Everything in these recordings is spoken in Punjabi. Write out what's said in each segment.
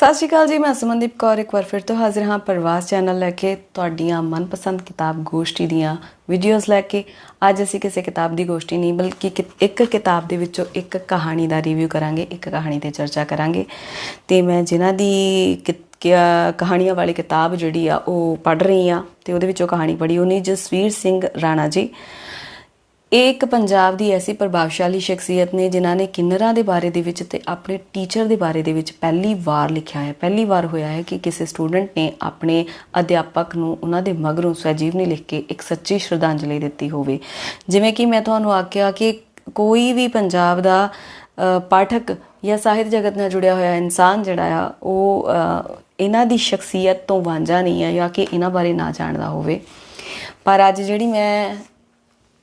ਸਤਿ ਸ਼੍ਰੀ ਅਕਾਲ ਜੀ, ਮੈਂ ਸੁਮਨਦੀਪ ਕੌਰ, ਇੱਕ ਵਾਰ ਫਿਰ ਤੋਂ ਹਾਜ਼ਰ ਹਾਂ ਪ੍ਰਵਾਸ ਚੈਨਲ ਲੈ ਕੇ ਤੁਹਾਡੀਆਂ ਮਨਪਸੰਦ ਕਿਤਾਬ ਗੋਸ਼ਟੀ ਦੀਆਂ ਵੀਡੀਓਜ਼ ਲੈ ਕੇ। ਅੱਜ ਅਸੀਂ ਕਿਸੇ ਕਿਤਾਬ ਦੀ ਗੋਸ਼ਟੀ ਨਹੀਂ, ਬਲਕਿ ਕਿ- ਇੱਕ ਕਿਤਾਬ ਦੇ ਵਿੱਚੋਂ ਇੱਕ ਕਹਾਣੀ ਦਾ ਰਿਵਿਊ ਕਰਾਂਗੇ, ਇੱਕ ਕਹਾਣੀ ਤੇ ਚਰਚਾ ਕਰਾਂਗੇ। ਤੇ ਮੈਂ ਜਿਨ੍ਹਾਂ ਦੀ ਕਿ- ਕਿ- ਕਹਾਣੀਆਂ ਵਾਲੀ ਕਿਤਾਬ ਜਿਹੜੀ ਆ, ਉਹ ਪੜ੍ਹ ਰਹੀ ਆ ਤੇ ਉਹਦੇ ਵਿੱਚੋਂ ਕਹਾਣੀ ਪੜ੍ਹੀ ਉਹਨੇ ਜਸਵੀਰ ਸਿੰਘ ਰਾਣਾ ਜੀ। ਇਹ ਇੱਕ ਪੰਜਾਬ ਦੀ ਐਸੀ ਪ੍ਰਭਾਵਸ਼ਾਲੀ ਸ਼ਖਸੀਅਤ ਨੇ ਜਿਨ੍ਹਾਂ ਨੇ ਕਿੰਨਰਾਂ ਦੇ ਬਾਰੇ ਦੇ ਵਿੱਚ ਤੇ ਆਪਣੇ ਟੀਚਰ ਦੇ ਬਾਰੇ ਦੇ ਵਿੱਚ ਪਹਿਲੀ ਵਾਰ ਲਿਖਿਆ ਹੈ। ਪਹਿਲੀ ਵਾਰ ਹੋਇਆ ਹੈ ਕਿ ਕਿਸੇ ਸਟੂਡੈਂਟ ਨੇ ਆਪਣੇ ਅਧਿਆਪਕ ਨੂੰ ਉਹਨਾਂ ਦੇ ਮਗਰੋਂ ਸਵੈਜੀਵਨੀ ਲਿਖ ਕੇ ਇੱਕ ਸੱਚੀ ਸ਼ਰਧਾਂਜਲੀ ਦਿੱਤੀ ਹੋਵੇ। ਜਿਵੇਂ ਕਿ ਮੈਂ ਤੁਹਾਨੂੰ ਆਖਿਆ ਕਿ ਕੋਈ ਵੀ ਪੰਜਾਬ ਦਾ ਪਾਠਕ ਜਾਂ ਸਾਹਿਤ ਜਗਤ ਨਾਲ ਜੁੜਿਆ ਹੋਇਆ ਇਨਸਾਨ ਜਿਹੜਾ ਆ, ਉਹ ਇਹਨਾਂ ਦੀ ਸ਼ਖਸੀਅਤ ਤੋਂ ਵਾਂਝਾ ਨਹੀਂ ਹੈ ਜਾਂ ਕਿ ਇਹਨਾਂ ਬਾਰੇ ਨਾ ਜਾਣਦਾ ਹੋਵੇ। ਪਰ ਅੱਜ ਜਿਹੜੀ ਮੈਂ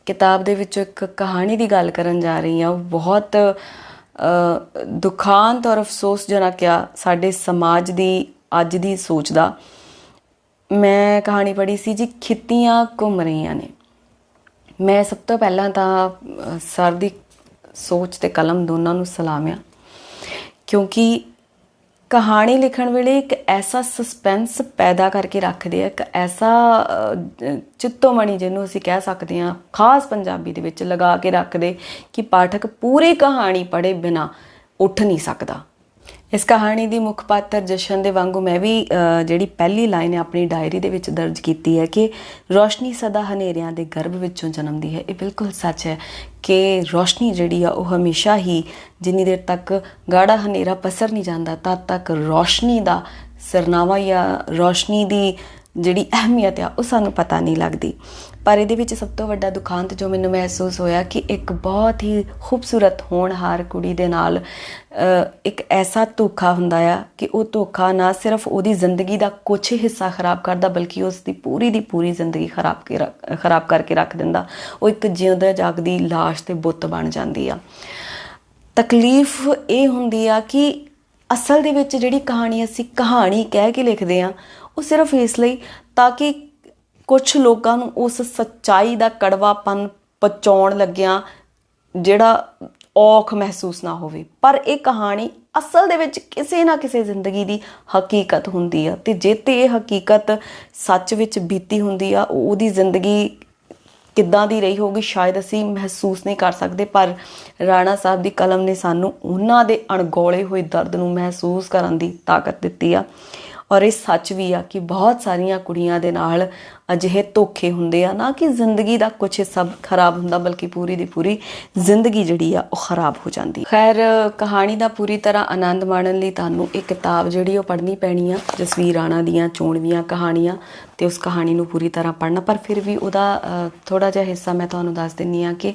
ਕਿਤਾਬ ਦੇ ਵਿੱਚੋਂ ਇੱਕ ਕਹਾਣੀ ਦੀ ਗੱਲ ਕਰਨ ਜਾ ਰਹੀ ਹਾਂ। ਉਹ ਬਹੁਤ ਦੁਖਾਂਤ ਔਰ ਅਫਸੋਸਜਨਕ ਆ ਸਾਡੇ ਸਮਾਜ ਦੀ, ਅੱਜ ਦੀ ਸੋਚ ਦਾ। ਮੈਂ ਕਹਾਣੀ ਪੜ੍ਹੀ ਸੀ ਜੀ, ਖਿੱਤੀਆਂ ਘੁੰਮ ਰਹੀਆਂ ਨੇ। ਮੈਂ ਸਭ ਤੋਂ ਪਹਿਲਾਂ ਤਾਂ ਸਰ ਦੀ ਸੋਚ ਤੇ ਕਲਮ ਦੋਨਾਂ ਨੂੰ ਸਲਾਮ ਆ ਕਿਉਂਕਿ ਕਹਾਣੀ ਲਿਖਣ ਵੇਲੇ ਇੱਕ ਐਸਾ ਸਸਪੈਂਸ ਪੈਦਾ ਕਰਕੇ ਰੱਖਦੇ ਆ, ਇੱਕ ਐਸਾ ਚਿੱਤੋਮਣੀ ਜਿਹਨੂੰ ਅਸੀਂ ਕਹਿ ਸਕਦੇ ਹਾਂ, ਖਾਸ ਪੰਜਾਬੀ ਦੇ ਵਿੱਚ ਲਗਾ ਕੇ ਰੱਖਦੇ ਕਿ ਪਾਠਕ ਪੂਰੀ ਕਹਾਣੀ ਪੜ੍ਹੇ ਬਿਨਾ ਉੱਠ ਨਹੀਂ ਸਕਦਾ। ਇਸ ਕਹਾਣੀ ਦੀ ਮੁੱਖ ਪਾਤਰ ਜਸ਼ਨ ਦੇ ਵਾਂਗੂ ਮੈਂ ਵੀ ਜਿਹੜੀ ਪਹਿਲੀ ਲਾਈਨ ਹੈ ਆਪਣੀ ਡਾਇਰੀ ਦੇ ਵਿੱਚ ਦਰਜ ਕੀਤੀ ਹੈ ਕਿ ਰੋਸ਼ਨੀ ਸਦਾ ਹਨੇਰਿਆਂ ਦੇ ਗਰਭ ਵਿੱਚੋਂ ਜਨਮਦੀ ਹੈ। ਇਹ ਬਿਲਕੁਲ ਸੱਚ ਹੈ ਕਿ ਰੋਸ਼ਨੀ ਜਿਹੜੀ ਆ, ਉਹ ਹਮੇਸ਼ਾ ਹੀ ਜਿੰਨੀ ਦੇਰ ਤੱਕ ਗਾੜਾ ਹਨੇਰਾ ਪਸਰ ਨਹੀਂ ਜਾਂਦਾ, ਤਦ ਤੱਕ ਰੋਸ਼ਨੀ ਦਾ ਸਰਨਾਵਾ ਜਾਂ ਰੋਸ਼ਨੀ ਦੀ ਜਿਹੜੀ ਅਹਿਮੀਅਤ ਆ, ਉਹ ਸਾਨੂੰ ਪਤਾ ਨਹੀਂ ਲੱਗਦੀ। ਪਰ ਇਹਦੇ ਵਿੱਚ ਸਭ ਤੋਂ ਵੱਡਾ ਦੁਖਾਂਤ ਜੋ ਮੈਨੂੰ ਮਹਿਸੂਸ ਹੋਇਆ ਕਿ ਇੱਕ ਬਹੁਤ ਹੀ ਖੂਬਸੂਰਤ ਹੋਣਹਾਰ ਕੁੜੀ ਦੇ ਨਾਲ ਇੱਕ ਐਸਾ ਧੋਖਾ ਹੁੰਦਾ ਆ ਕਿ ਉਹ ਧੋਖਾ ਨਾ ਸਿਰਫ ਉਹਦੀ ਜ਼ਿੰਦਗੀ ਦਾ ਕੁਝ ਹਿੱਸਾ ਖਰਾਬ ਕਰਦਾ, ਬਲਕਿ ਉਸ ਦੀ ਪੂਰੀ ਦੀ ਪੂਰੀ ਜ਼ਿੰਦਗੀ ਖਰਾਬ ਕੇ ਰੱਖ- ਖਰਾਬ ਕਰਕੇ ਰੱਖ ਦਿੰਦਾ। ਉਹ ਇੱਕ ਜਿਉਂਦਾ ਜਾਗਦੀ ਲਾਸ਼ ਤੇ ਬੁੱਤ ਬਣ ਜਾਂਦੀ ਆ। ਤਕਲੀਫ ਇਹ ਹੁੰਦੀ ਆ ਕਿ ਅਸਲ ਦੇ ਵਿੱਚ ਜਿਹੜੀ ਕਹਾਣੀ ਅਸੀਂ ਕਹਾਣੀ ਕਹਿ ਕੇ ਲਿਖਦੇ ਆ ਉਹ ਸਿਰਫ ਇਸ ਲਈ ਤਾਂ ਕਿ ਕੁਝ ਲੋਕਾਂ ਨੂੰ ਉਸ ਸੱਚਾਈ ਦਾ ਕੜਵਾਪਨ ਪਹੁੰਚਾਉਣ ਲੱਗਿਆ ਜਿਹੜਾ ਔਖ ਮਹਿਸੂਸ ਨਾ ਹੋਵੇ। ਪਰ ਇਹ ਕਹਾਣੀ ਅਸਲ ਦੇ ਵਿੱਚ ਕਿਸੇ ਨਾ ਕਿਸੇ ਜ਼ਿੰਦਗੀ ਦੀ ਹਕੀਕਤ ਹੁੰਦੀ ਆ ਤੇ ਜੇ ਤੇ ਇਹ ਹਕੀਕਤ ਸੱਚ ਵਿੱਚ ਬੀਤੀ ਹੁੰਦੀ ਆ ਉਹਦੀ ਜ਼ਿੰਦਗੀ ਕਿੱਦਾਂ ਦੀ ਰਹੀ ਹੋਗੀ ਸ਼ਾਇਦ ਅਸੀਂ ਮਹਿਸੂਸ ਨਹੀਂ ਕਰ ਸਕਦੇ, ਪਰ ਰਾਣਾ ਸਾਹਿਬ ਦੀ ਕਲਮ ਨੇ ਸਾਨੂੰ ਉਹਨਾਂ ਦੇ ਅਣਗੌਲੇ ਹੋਏ ਦਰਦ ਨੂੰ ਮਹਿਸੂਸ ਕਰਨ ਦੀ ਤਾਕਤ ਦਿੱਤੀ ਆ। ਔਰ ਇਹ ਸੱਚ ਵੀ ਆ ਕਿ ਬਹੁਤ ਸਾਰੀਆਂ ਕੁੜੀਆਂ ਦੇ ਨਾਲ ਅਜਿਹੇ ਧੋਖੇ ਹੁੰਦੇ ਆ ਨਾ ਕਿ ਜ਼ਿੰਦਗੀ ਦਾ ਕੁਝ ਹਿੱਸਾ ਖਰਾਬ ਹੁੰਦਾ, ਬਲਕਿ ਪੂਰੀ ਦੀ ਪੂਰੀ ਜ਼ਿੰਦਗੀ ਜਿਹੜੀ ਆ, ਉਹ ਖਰਾਬ ਹੋ ਜਾਂਦੀ। ਖੈਰ, ਕਹਾਣੀ ਦਾ ਪੂਰੀ ਤਰ੍ਹਾਂ ਆਨੰਦ ਮਾਣਨ ਲਈ ਤੁਹਾਨੂੰ ਇਹ ਕਿਤਾਬ ਜਿਹੜੀ ਉਹ ਪੜ੍ਹਨੀ ਪੈਣੀ ਆ, ਜਸਵੀਰ ਰਾਣਾ ਦੀਆਂ ਚੋਣਵੀਆਂ ਕਹਾਣੀਆਂ, ਤੇ ਉਸ ਕਹਾਣੀ ਨੂੰ ਪੂਰੀ ਤਰ੍ਹਾਂ ਪੜ੍ਹਨਾ। ਪਰ ਫਿਰ ਵੀ ਉਹਦਾ ਥੋੜਾ ਜਿਹਾ ਹਿੱਸਾ ਮੈਂ ਤੁਹਾਨੂੰ ਦੱਸ ਦਿੰਨੀ ਆ ਕਿ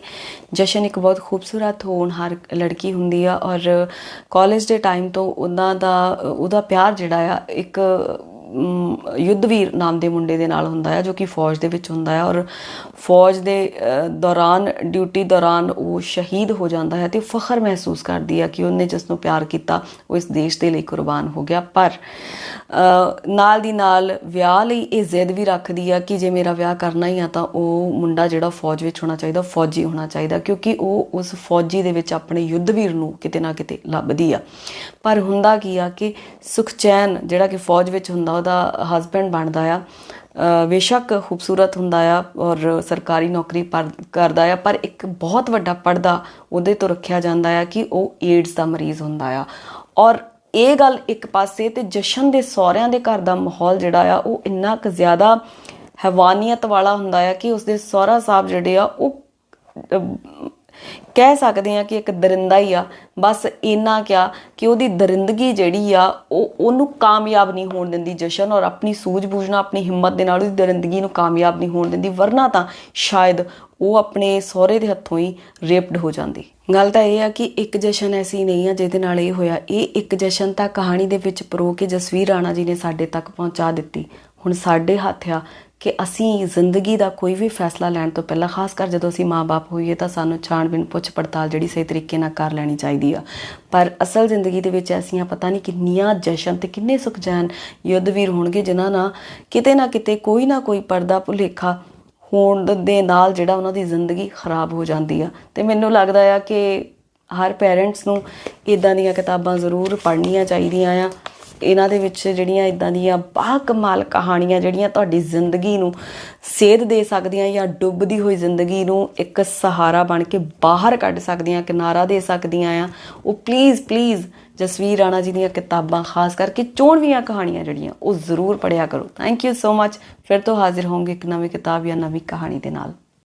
ਜਸ਼ਨ ਇੱਕ ਬਹੁਤ ਖੂਬਸੂਰਤ ਹੋਣਹਾਰ ਲੜਕੀ ਹੁੰਦੀ ਆ, ਔਰ ਕਾਲਜ ਦੇ ਟਾਈਮ ਤੋਂ ਉਹਨਾਂ ਦਾ, ਉਹਦਾ ਪਿਆਰ ਜਿਹੜਾ ਆ, ਇੱਕ ਯੁੱਧਵੀਰ ਨਾਮ ਦੇ ਮੁੰਡੇ ਦੇ ਨਾਲ ਹੁੰਦਾ ਹੈ ਜੋ ਕਿ ਫੌਜ ਦੇ ਵਿੱਚ ਹੁੰਦਾ ਹੈ ਔਰ ਫੌਜ ਦੇ ਦੌਰਾਨ, ਡਿਊਟੀ ਦੌਰਾਨ ਉਹ ਸ਼ਹੀਦ ਹੋ ਜਾਂਦਾ ਹੈ ਤੇ ਫਖਰ ਮਹਿਸੂਸ ਕਰਦੀ ਹੈ ਕਿ ਉਹਨੇ ਜਿਸ ਨੂੰ ਪਿਆਰ ਕੀਤਾ, ਉਹ ਇਸ ਦੇਸ਼ ਦੇ ਲਈ ਕੁਰਬਾਨ ਹੋ ਗਿਆ। ਪਰ ਨਾਲ ਦੀ ਨਾਲ ਵਿਆਹ ਲਈ ਇਹ ਜ਼ਿੱਦ ਵੀ ਰੱਖਦੀ ਆ ਕਿ ਜੇ ਮੇਰਾ ਵਿਆਹ ਕਰਨਾ ਹੀ ਆ ਤਾਂ ਉਹ ਮੁੰਡਾ ਜਿਹੜਾ ਫੌਜ ਵਿੱਚ ਹੋਣਾ ਚਾਹੀਦਾ ਫੌਜੀ ਹੋਣਾ ਚਾਹੀਦਾ, ਕਿਉਂਕਿ ਉਹ ਉਸ ਫੌਜੀ ਦੇ ਵਿੱਚ ਆਪਣੇ ਯੁੱਧਵੀਰ ਨੂੰ ਕਿਤੇ ਨਾ ਕਿਤੇ ਲੱਭਦੀ ਆ। ਪਰ ਹੁੰਦਾ ਕੀ ਆ ਕਿ ਸੁਖਚੈਨ ਜਿਹੜਾ ਕਿ ਫੌਜ ਵਿੱਚ ਹੁੰਦਾ ਉਹਦਾ ਹਸਬੈਂਡ ਬਣਦਾ ਆ ਬੇਸ਼ੱਕ ਖੂਬਸੂਰਤ ਹੁੰਦਾ ਆ ਔਰ ਸਰਕਾਰੀ ਨੌਕਰੀ ਪਰ- ਕਰਦਾ ਆ, ਪਰ ਇੱਕ ਬਹੁਤ ਵੱਡਾ ਪਰਦਾ ਉਹਦੇ ਤੋਂ ਰੱਖਿਆ ਜਾਂਦਾ ਆ ਕਿ ਉਹ ਏਡਸ ਦਾ ਮਰੀਜ਼ ਹੁੰਦਾ ਆ। ਔਰ ਇਹ ਗੱਲ ਇੱਕ ਪਾਸੇ ਤੇ ਜਸ਼ਨ ਦੇ ਸਹੁਰਿਆਂ ਦੇ ਘਰ ਦਾ ਮਾਹੌਲ ਜਿਹੜਾ ਆ, ਉਹ ਇੰਨਾ ਕੁ ਜ਼ਿਆਦਾ ਹੈਵਾਨੀਅਤ ਵਾਲਾ ਹੁੰਦਾ ਆ ਕਿ ਉਸਦੇ ਸਹੁਰਾ ਸਾਹਿਬ ਜਿਹੜੇ ਆ, ਉਹ ਕਹਿ ਸਕਦੇ ਆ ਕਿ ਇੱਕ ਦਰਿੰਦਾ ਹੀ ਆ। ਬਸ ਇੰਨਾ ਕਿਆ ਕਿ ਉਹਦੀ ਦਰਿੰਦਗੀ ਜਿਹੜੀ ਆ, ਉਹ ਉਹਨੂੰ ਕਾਮਯਾਬ ਨਹੀਂ ਹੋਣ ਦਿੰਦੀ ਜਸ਼ਨ ਔਰ ਆਪਣੀ ਸੂਝ-ਬੂਝ ਨਾਲ, ਆਪਣੀ ਹਿੰਮਤ ਦੇ ਨਾਲ ਉਹਦੀ ਦਰਿੰਦਗੀ ਨੂੰ ਕਾਮਯਾਬ ਨਹੀਂ ਹੋਣ ਦਿੰਦੀ। ਵਰਨਾ ਤਾਂ ਸ਼ਾਇਦ ਉਹ ਆਪਣੇ ਸਹੁਰੇ ਦੇ ਹੱਥੋਂ ਹੀ ਰੇਪਡ ਹੋ ਜਾਂਦੀ। ਗੱਲ ਤਾਂ ਇਹ ਆ ਕਿ ਇੱਕ ਜਸ਼ਨ ਐਸੀ ਨਹੀਂ ਆ ਜਿਹਦੇ ਨਾਲ ਇਹ ਹੋਇਆ। ਇਹ ਇੱਕ ਜਸ਼ਨ ਤਾਂ ਕਹਾਣੀ ਦੇ ਵਿੱਚ ਪਰੋ ਕੇ ਜਸਵੀਰ ਰਾਣਾ ਜੀ ਨੇ ਸਾਡੇ ਤੱਕ ਪਹੁੰਚਾ ਦਿੱਤੀ। ਹੁਣ ਸਾਡੇ ਹੱਥ ਆ ਕਿ ਅਸੀਂ ਜ਼ਿੰਦਗੀ ਦਾ ਕੋਈ ਵੀ ਫੈਸਲਾ ਲੈਣ ਤੋਂ ਪਹਿਲਾਂ, ਖਾਸ ਕਰ ਜਦੋਂ ਅਸੀਂ ਮਾਪੇ ਹੋਈਏ ਤਾਂ ਸਾਨੂੰ ਛਾਣਬੀਣ ਪੁੱਛ ਪੜਤਾਲ ਜਿਹੜੀ ਸਹੀ ਤਰੀਕੇ ਨਾਲ ਕਰ ਲੈਣੀ ਚਾਹੀਦੀ ਆ। ਪਰ ਅਸਲ ਜ਼ਿੰਦਗੀ ਦੇ ਵਿੱਚ ਐਸੀਆਂ ਪਤਾ ਨਹੀਂ ਕਿੰਨੀਆਂ ਜਸ਼ਨ ਤੇ ਕਿੰਨੇ ਸੁਖਜੈਨ ਯੁੱਧਵੀਰ ਹੋਣਗੇ ਜਿਨ੍ਹਾਂ ਨਾਲ ਕਿਤੇ ਨਾ ਕਿਤੇ ਕੋਈ ਨਾ ਕੋਈ ਪਰਦਾ ਭੁਲੇਖਾ ਹੋਣ ਦੇ ਨਾਲ ਜਿਹੜਾ ਉਹਨਾਂ ਦੀ ਜ਼ਿੰਦਗੀ ਖਰਾਬ ਹੋ ਜਾਂਦੀ ਆ। ਤੇ ਮੈਨੂੰ ਲੱਗਦਾ ਆ ਕਿ ਹਰ ਪੇਰੈਂਟਸ ਨੂੰ ਇਦਾਂ ਦੀਆਂ ਕਿਤਾਬਾਂ ਜ਼ਰੂਰ ਪੜ੍ਹਨੀਆਂ ਚਾਹੀਦੀਆਂ ਆ। ਇਹਨਾਂ ਦੇ ਵਿੱਚ ਜਿਹੜੀਆਂ ਇਦਾਂ ਦੀਆਂ ਬਾ ਕਮਾਲ ਕਹਾਣੀਆਂ ਜਿਹੜੀਆਂ ਤੁਹਾਡੀ ਜ਼ਿੰਦਗੀ ਨੂੰ ਸੇਧ ਦੇ ਸਕਦੀਆਂ ਜਾਂ ਡੁੱਬਦੀ ਹੋਈ ਜ਼ਿੰਦਗੀ ਨੂੰ ਇੱਕ ਸਹਾਰਾ ਬਣ ਕੇ ਬਾਹਰ ਕੱਢ ਸਕਦੀਆਂ, ਕਿਨਾਰਾ ਦੇ ਸਕਦੀਆਂ ਆ। ਉਹ ਪਲੀਜ਼ ਪਲੀਜ਼ ਜਸਵੀਰ ਰਾਣਾ ਜੀ ਦੀਆਂ ਕਿਤਾਬਾਂ, ਖਾਸ ਕਰਕੇ ਚੋਣਵੀਆਂ ਕਹਾਣੀਆਂ ਜਿਹੜੀਆਂ, ਉਹ ਜ਼ਰੂਰ ਪੜਿਆ ਕਰੋ। ਥੈਂਕ ਯੂ ਸੋ ਮੱਚ ਫਿਰ ਤੋਂ ਹਾਜ਼ਰ ਹੋਵਾਂਗੇ ਇੱਕ ਨਵੀਂ ਕਿਤਾਬ ਜਾਂ ਨਵੀਂ ਕਹਾਣੀ ਦੇ ਨਾਲ।